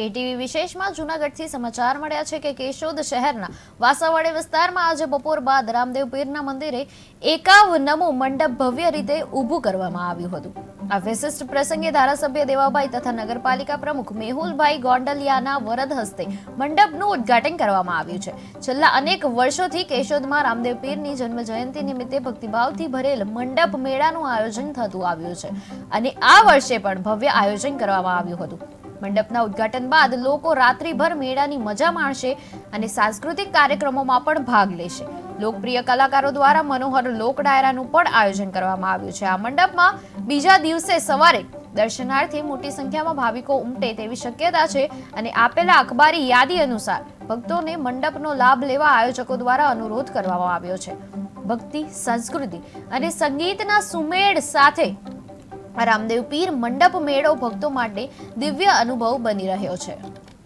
KTV વિશેષમાં જૂનાગઢથી સમાચાર મળ્યા છે કે કેશોદ શહેરના વાસાવાડી વિસ્તારમાં આજે બપોર બાદ રામદેવ પીરના મંદિરે એકાવ નમો મંડપ ભવ્ય રીતે ઊભું કરવામાં આવ્યું હતું. આ વિશિષ્ટ પ્રસંગે ધારાસભ્ય દેવાભાઈ તથા નગરપાલિકા પ્રમુખ મેહુલભાઈ ગોંડલિયાના વરદ હસ્તે મંડપનું ઉદ્ઘાટન કરવામાં આવ્યું છે. છેલ્લા અનેક વર્ષોથી કેશોદમાં રામદેવ પીરની જન્મ જયંતિ નિમિત્તે ભક્તિભાવથી ભરેલ મંડપ મેળાનું આયોજન થતું આવ્યું છે. અને આ વર્ષે પણ ભવ્ય આયોજન કરવામાં આવ્યું હતું. મંડપના ઉદ્ઘાટન બાદ લોકો રાત્રિભર મેળાની મજા માણશે અને સાંસ્કૃતિક કાર્યક્રમોમાં પણ ભાગ લેશે. લોકપ્રિય કલાકારો દ્વારા મનોહર લોક ડાયરાનું પણ આયોજન કરવામાં આવ્યું છે. આ મંડપમાં બીજા દિવસે સવારે દર્શનાર્થી મોટી સંખ્યામાં ભાવિકો ઉમટે તેવી શક્યતા છે અને આપેલા અખબારી યાદી અનુસાર ભક્તોને મંડપનો લાભ લેવા આયોજકો દ્વારા અનુરોધ કરવામાં આવ્યો છે. ભક્તિ, સંસ્કૃતિ અને સંગીતના સુમેળ સાથે રામદેવ પીર મંડપ મેળો ભક્તો માટે દિવ્ય અનુભવ બની રહ્યો છે.